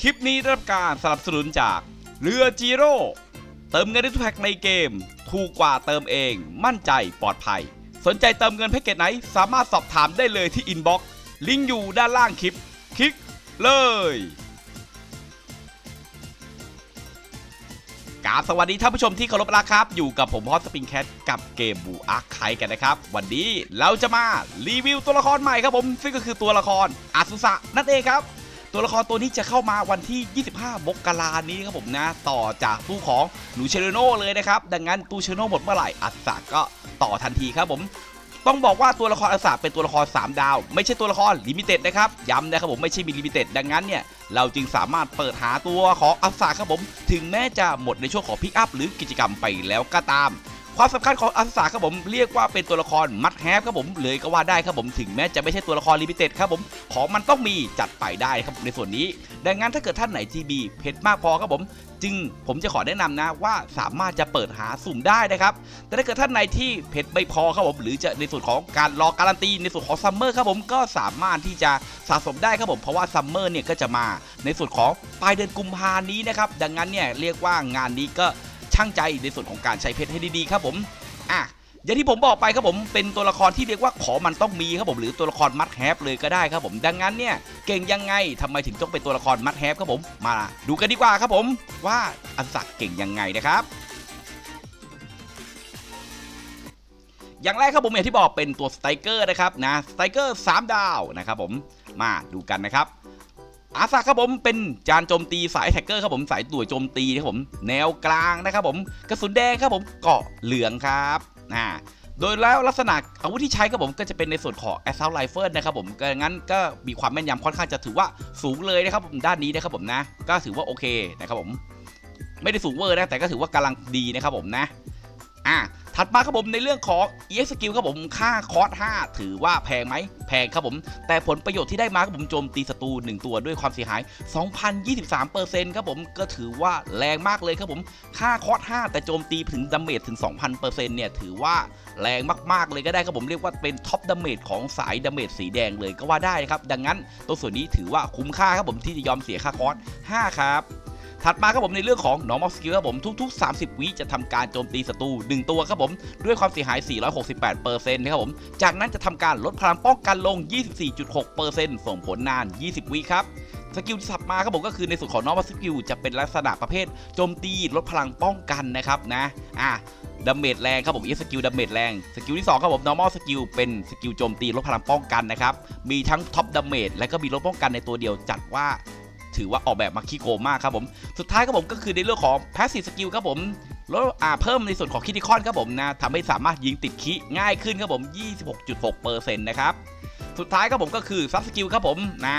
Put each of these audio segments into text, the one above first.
คลิปนี้ได้รับการสนับสนุนจากเรือจีโร่เติมเงินได้ทุกแพ็กในเกม ถูกกว่าเติมเอง มั่นใจปลอดภัย สนใจเติมเงินแพ็กเกจไหน สามารถสอบถามได้เลยที่อินบ็อกซ์ลิงก์อยู่ด้านล่างคลิป คลิกเลย กาสวัสดีท่านผู้ชมที่เคารพรักครับ อยู่กับผมฮอตสปริงแคทกับเกมบูอาร์ไคกันนะครับ วันนี้เราจะมารีวิวตัวละครใหม่ครับผม ซึ่งก็คือตัวละครอาซุสะนั่นเองครับ ตัวละครตัวนี้จะเข้ามาวันที่ 25มกรานี้ครับผมนะต่อจากตู้ของหนูเชโรโน่เลยนะครับดังนั้นตู้เชโรโน่หมดเมื่อไหร่อาซุสะก็ต่อทันทีครับผมต้องบอกว่าตัวละครอาสาเป็นตัวละคร 3 ดาว ไม่ใช่ตัวละครลิมิเต็ดนะครับย้ำนะครับผมไม่ใช่มีลิมิเต็ดดังนั้นเนี่ยเราจึงสามารถเปิดหาตัวของอาสาครับผมถึงแม้จะหมดในช่วงของพิกอัพหรือกิจกรรมไปแล้วก็ตาม ความสำคัญของอาสาครับผมเรียกว่าเป็นตัวละครมัดแฮปครับผมเลยก็ว่าได้ครับผมถึงแม้จะไม่ใช่ตัวละครลิมิเต็ดครับผมของมันต้องมีจัดไปได้ครับในส่วนนี้ ดังนั้นถ้าเกิดท่านไหน GB เพชรมากพอครับผมจึงผมจะขอแนะนำนะว่าสามารถจะเปิดหาสุ่มได้นะครับ แต่ถ้าเกิดท่านไหนที่เพชรไม่พอครับผมหรือจะในส่วนของการรอการันตีในส่วนของซัมเมอร์ครับผมก็สามารถที่จะสะสมได้ครับผมเพราะว่าซัมเมอร์เนี่ยก็จะมาในส่วนของปลายเดือนกุมภานี้นะครับดังนั้นเนี่ยเรียกว่างานนี้ก็ ช่างใจในส่วนของการใช้เพชรให้ดีๆครับผมอะอย่างที่ผมบอกไปครับผมเป็นตัวละครที่เรียกว่าขอมันต้องมีครับผมหรือตัวละครมัดแฮปเลยก็ได้ครับผมดังนั้นเนี่ยเก่งยังไงทำไมถึงต้องเป็นตัวละครมัดแฮปครับผมมาดูกันดีกว่าครับผมว่าอันศักเก่งยังไงนะครับอย่างแรกครับผมอย่างที่บอกเป็นตัวสไตรเกอร์นะครับนะสไตรเกอร์3ดาวนะครับผมมาดูกันนะครับ อาซาครับผมเป็นจานโจมตีสายแท็กเกอร์ครับผมสายตัวโจมตีนะครับผมแนวกลางนะครับผมกระสุนแดงครับผมเกาะเหลืองครับอ่าโดยแล้วลักษณะอาวุธที่ใช้ครับผมก็จะเป็นในส่วนของ Assault Rifle นะครับผมงั้นก็มีความแม่นยำค่อนข้างจะถือว่าสูงเลยนะครับผมด้านนี้นะครับผมนะ ก็ถือว่าโอเคนะครับผม ไม่ได้สูงเวอร์นะแต่ก็ถือว่ากำลังดีนะครับผมนะ อะ ถัดมาครับผมในเรื่องของ EX skill ครับผมค่าคอร์ส5ถือว่าแพงไหมแพงครับผม แต่ผลประโยชน์ที่ได้มาครับผมโจมตีศัตรู1ตัวด้วยความเสียหาย 2,023%ครับผมก็ถือว่าแรงมากเลยครับผม ค่าคอร์ส5แต่โจมตีถึงดาเมจถึง 2,000%เนี่ยถือว่าแรงมากๆเลยก็ได้ครับผมเรียกว่าเป็นท็อปดาเมจของสายดาเมจสีแดงเลยก็ว่าได้ครับดังนั้นตัวส่วนนี้ถือว่าคุ้มค่าครับผมที่จะยอมเสียค่าคอร์ส5ครับ ถัดมาครับผมในเรื่องของ normal skill ครับผมทุก ๆ 30 วิจะทำการโจมตีศัตรู1ตัวครับผมด้วยความเสียหาย 468%นะครับผมจากนั้นจะทำการลดพลังป้องกันลง 24.6%ส่งผลนาน 20 วิครับสกิลที่สับมาครับผมก็คือในส่วนของ normal skill จะเป็นลักษณะประเภทโจมตีลดพลังป้องกันนะครับนะอะดาเมจแรงครับผม EX skill ดาเมจแรงสกิลที่2ครับผม normal skill เป็นสกิลโจมตีลดพลังป้องกันนะครับ มีทั้งท็อปดาเมจและก็มีลดป้องกันในตัวเดียวจัดว่า ถือว่าออกแบบมาขี้โกงมากครับผม สุดท้ายครับผมก็คือในเรื่องของ passive skill ครับผมลดอ่าเพิ่มในส่วนของคิติคอนครับผมนะทำให้สามารถยิงติดคิง่ายขึ้นครับผม 26.6%นะครับ สุดท้ายครับผมก็คือ sub skill ครับผมนะ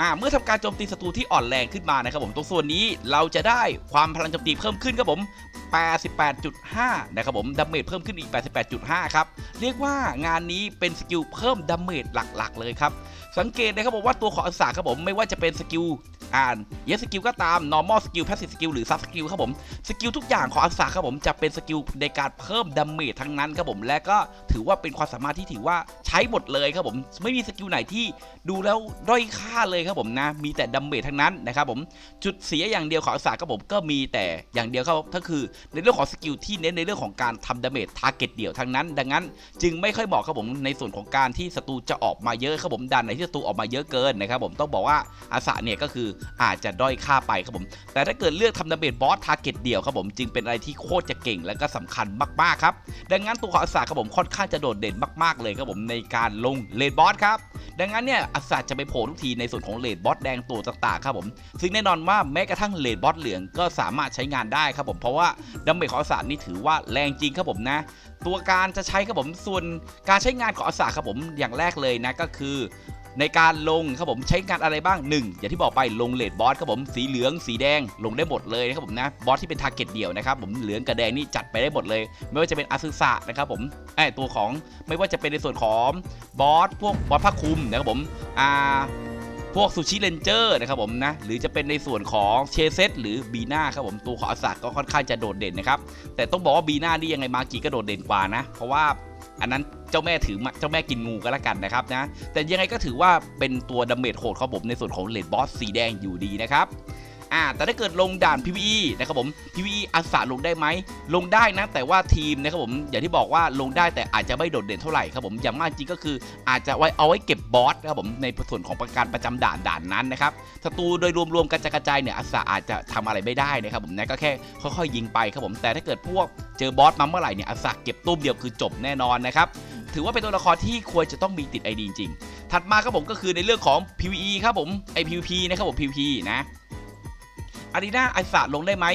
อ่าเมื่อทำการโจมตีศัตรูที่อ่อนแรงขึ้นมานะครับผมตรงส่วนนี้เราจะได้ความพลังโจมตีเพิ่มขึ้นครับผม 88.5 นะครับผมดาเมจเพิ่มขึ้นอีก 88.5 ครับ เรียกว่างานนี้เป็นสกิลเพิ่มดาเมจหลักๆ เลยครับ สังเกตนะครับผมว่าตัวของอักษาครับผมไม่ว่าจะเป็นสกิล อ่านเยสสกิลก็ตาม normal skill passive skill หรือ sub skill ครับผม สกิลทุกอย่างของอักษาครับผมจะเป็นสกิลในการเพิ่มดาเมจทั้งนั้นครับผมและก็ถือว่าเป็นความสามารถที่ถือว่าใช้หมดเลยครับผมไม่มีสกิลไหนที่ดูแล้วด้อยค่าเลยครับผมนะมีแต่ดาเมจทั้งนั้นนะครับผมจุดเสียอย่างเดียวของอักษาครับผมก็มีแต่อย่างเดียวครับก็คือในเรื่องของสกิลที่เน้นในเรื่องของการทำดาเมจทาร์เก็ตเดี่ยวทั้งนั้น ดังนั้น จึงไม่ค่อยเหมาะครับผมในส่วนของการที่ศัตรูจะออกมาเยอะครับผมดันไหนที่ศัตรูออกมาเยอะเกินนะครับผมต้องบอกว่าอาสาเนี่ยก็คืออาจจะด้อยค่าไปครับผม แต่ถ้าเกิดเลือกทำดาเมจบอสทาร์เก็ตเดี่ยวครับผมจึงเป็นอะไรที่โคตรจะเก่งและก็สำคัญมากๆครับดังนั้นตัวของอาสาครับผมค่อนข้างจะโดดเด่นมากๆเลยครับผมในการลงเลนบอสครับดังนั้นเนี่ยอาสาจะไปโผล่ทุกทีในส่วนของเลดบอสแดงตัวต่างๆครับผมซึ่งแน่นอนว่าแม้กระทั่งเลดบอสเหลืองก็สามารถใช้งานได้ครับผมเพราะว่าดาเมจของอาสานี่ถือว่าแรงจริงครับผมนะตัวการจะใช้ครับผมส่วนการใช้งานของอาสาครับผมอย่างแรกเลยนะก็คือ ในการลงครับผมใช้งานอะไรบ้าง 1 อย่างที่บอกไปลงเลดบอสครับผมสีเหลืองสีแดงลงได้หมดเลยนะครับผมนะบอสที่เป็นทาร์เก็ตเดี่ยวนะครับผมเหลืองกับแดงนี่จัดไปได้หมดเลย ไม่ว่าจะเป็นอาซึสะนะครับผมไอตัวของไม่ว่าจะเป็นในส่วนของบอสพวกบอสผ้าคลุมนะครับผมอ่าพวกซูชิเลนเจอร์นะครับผมนะหรือจะเป็นในส่วนของเชเซตหรือบีนาครับผมตัวของอาสาก็ค่อนข้างจะโดดเด่นนะครับแต่ต้องบอกว่าบีนานี่ยังไงมากีก็โดดเด่นกว่านะ เพราะว่าอันนั้น จ้าแม่ถือมาเจ้าแม่กินงูก็แล้วกันนะครับนะแต่ยังไงก็ถือว่าเป็นตัวดาเมจโหดครับผมในส่วนของเลดบอสสีแดงอยู่ดีนะครับ อ่าแต่ถ้าเกิดลงด่าน PVE นะครับผม PVE อาสาลงได้ไหมลงได้นะแต่ว่าทีมนะครับผมอย่างที่บอกว่าลงได้แต่อาจจะไม่โดดเด่นเท่าไหร่ครับผมอย่างมากจริงก็คืออาจจะไว้เอาไว้เก็บบอสนะครับผมในส่วนของประการประจำด่านด่านนั้นนะครับศัตรูโดยรวมๆกันจะกระจายเนี่ยอาสาอาจจะทำอะไรไม่ได้นะครับผมนะก็แค่ค่อยๆยิงไปครับผมแต่ถ้าเกิดพวกเจอบอสมาเมื่อไหร่เนี่ยอาสาเก็บตุ้มเดียวคือจบแน่นอนนะครับถือว่าเป็นตัวละครที่ควรจะต้องมีติดไอดีจริงถัดมาครับผมก็คือในเรื่องของ PVE ครับผมไอ PVP นะครับผม PVP นะ อารีนาอาสาลงได้ไหม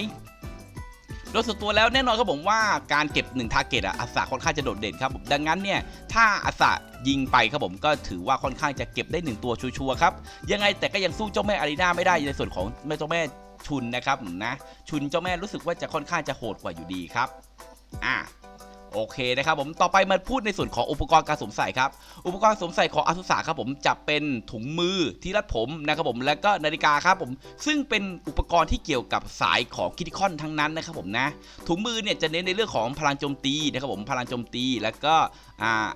โดยส่วนตัวแล้วแน่นอนครับผมว่าการเก็บ1ทาร์เก็ตอะอาสาค่อนข้างจะโดดเด่นครับผมดังนั้นเนี่ยถ้าอาสายิงไปครับผมก็ถือว่าค่อนข้างจะเก็บได้ 1 ตัวชัวร์ครับยังไงแต่ก็ยังสู้เจ้าแม่อารีนาไม่ได้ในส่วนของแม่เจ้าแม่ชุนนะครับนะชุนเจ้าแม่รู้สึกว่าจะค่อนข้างจะโหดกว่าอยู่ดีครับอะ โอเคนะครับผมต่อไปมาพูดในส่วนของอุปกรณ์การสวมใส่ครับ อุปกรณ์สวมใส่ของอาสุสาครับผมจะเป็นถุงมือที่รัดผมนะครับผมแล้วก็นาฬิกาครับผมซึ่งเป็นอุปกรณ์ที่เกี่ยวกับสายของคิติคอนทั้งนั้นนะครับผมนะถุงมือเนี่ยจะเน้นในเรื่องของพลังโจมตีนะครับผมพลังโจมตี แล้วก็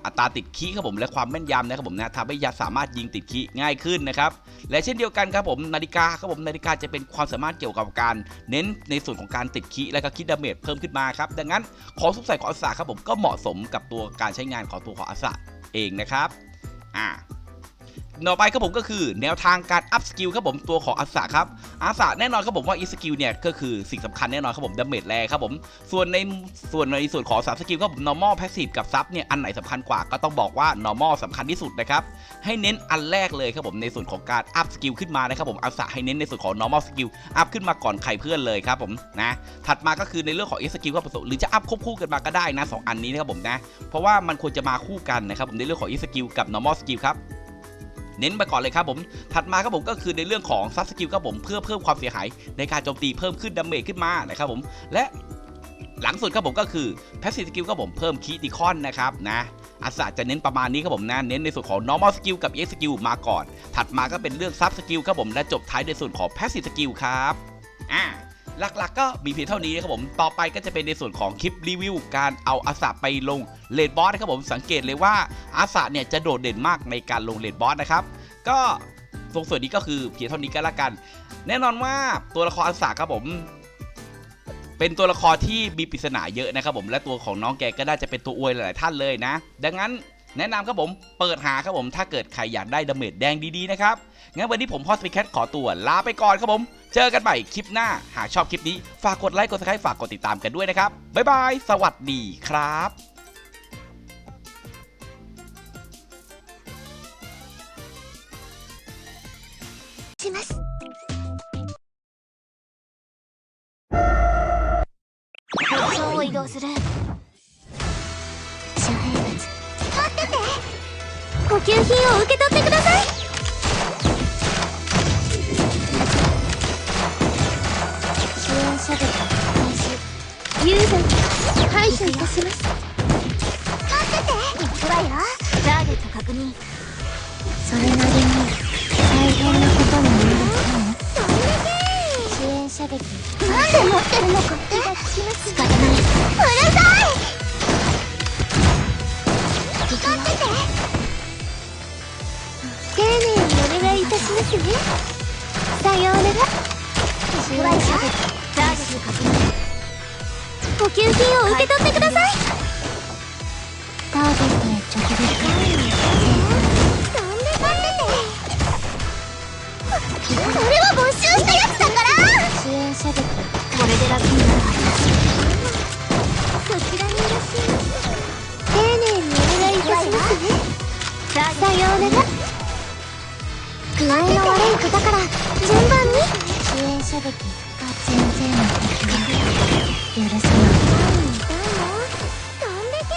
อัตราติดคีครับผมและความแม่นยำนะครับผมนะทำให้ยาสามารถยิงติดคีง่ายขึ้นนะครับและเช่นเดียวกันครับผมนาฬิกาครับผมนาฬิกาจะเป็นความสามารถเกี่ยวกับการ เน้นในส่วนของการติดคีและก็คิดดาเมจเพิ่มขึ้นมาครับดังนั้นของสุขใส่ของอาสาครับผมก็เหมาะสมกับตัวการใช้งานของตัวของอาสาเองนะครับอ่า ต่อไปครับผมก็คือแนวทางการอัพสกิลครับผมตัวของอาสาครับอาสาแน่นอนครับผมว่าอีสกิลเนี่ยก็คือสิ่งสำคัญแน่นอนครับผมดาเมจแรงครับผมส่วนในส่วนในส่วนของสามสกิลครับผม normal passive กับซับเนี่ยอันไหนสำคัญกว่าก็ต้องบอกว่า normal สำคัญที่สุดนะครับให้เน้นอันแรกเลยครับผมในส่วนของการอัพสกิลขึ้นมานะครับผมอาสาให้เน้นในส่วนของ normal skill อัพขึ้นมาก่อนใครเพื่อนเลยครับผมนะถัดมาก็คือในเรื่องของ e skill ครับผมหรือจะอัพควบคู่กันมาก็ได้นะสองอันนี้นะครับผมนะเพราะว่ามันควรจะมาคู่กันนะครับผมในเรื่องของ e skill กับ normal skill ครับ เน้นไปก่อนเลยครับผม ถัดมาครับผมก็คือในเรื่องของซับสกิลครับผมเพื่อเพิ่มความเสียหายในการโจมตีเพิ่มขึ้นดาเมจขึ้นมานะครับผม และหลังสุดครับผมก็คือแพสซีฟสกิลครับผมเพิ่มคีติคอนนะครับนะอาสาจะเน้นประมาณนี้ครับผมนะเน้นในส่วนของ normal skill กับ e skill มาก่อน ถัดมาก็เป็นเรื่องซับสกิลครับผมและจบท้ายในส่วนของ passive skill ครับอ่า หลักๆ ก็มีเพียงเท่านี้นะครับผม ต่อไปก็จะเป็นในส่วนของคลิปรีวิวการเอาอาสาไปลงเลดบอสนะครับผม สังเกตเลยว่าอาสาเนี่ยจะโดดเด่นมากในการลงเลดบอสนะครับ ก็ตรงส่วนนี้ก็คือเพียงเท่านี้ก็แล้วกัน แน่นอนว่าตัวละครอาสาครับผมเป็นตัวละครที่มีปริศนาเยอะนะครับผมและตัวของน้องแกก็น่าจะเป็นตัวอวยหลาย ๆ ท่านเลยนะ ดังนั้น แนะนำครับผมเปิดหาครับผมถ้าเกิดใครอยากได้ดาเมจแดงดีๆนะครับงั้นวันนี้ผมพอสปิแคทขอตัวลาไปก่อนครับผม เจอกันใหม่คลิปหน้า หากชอบคลิปนี้ฝากกดไลค์กดซับสไครต์ฝากกดติดตามกันด้วยนะครับบ๊ายบายสวัสดีครับ します放送を移動する 給品を受け取ってください。支援射撃開始ユーザー排除いたします。待ってて。行くわよ。ターゲット確認。それなりに大変なことになる支援射撃なんで持ってるのかって。仕方ない。うるさい丁寧にお願いいたしますね。さようなら。支援射撃ターゲット確認補給品を受け取ってください。ターゲットへ直撃。飛んで待っててそれは没収したやつだから。支援射撃これで楽になる。はずそちらにいらっしゃい。ます丁寧にお願いいたしますね。さようなら具合の悪い方から順番に支援射撃が先生の敵は許さない飛んでけ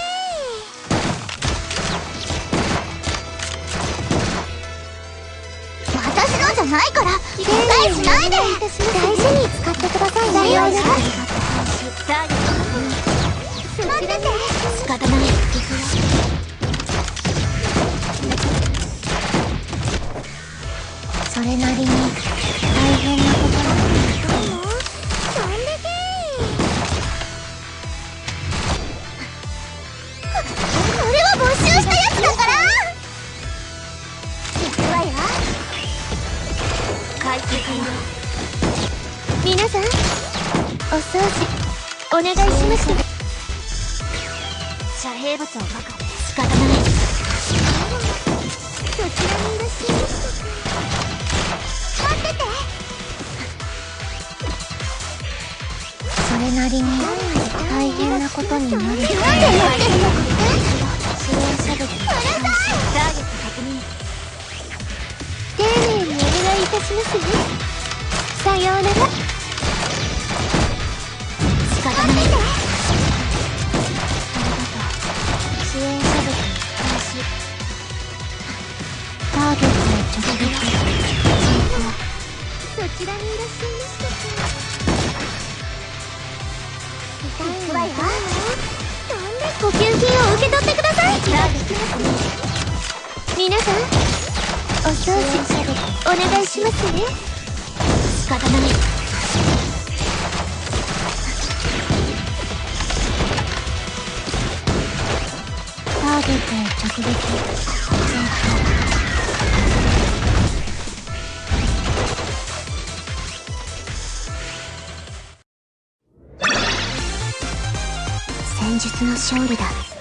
私のじゃないから誤解しないで大事に使ってください。ねそれなりにことになるなんでやってるのか？それは支援者物ターゲット確認丁寧にお願いいたしますねさようなら仕方ないありがとう支援者物開始ターゲットへ直撃そちらにいらっしゃいまお掃除お願いしますね。仕方ない。ターゲットへ直撃戦術の勝利だ。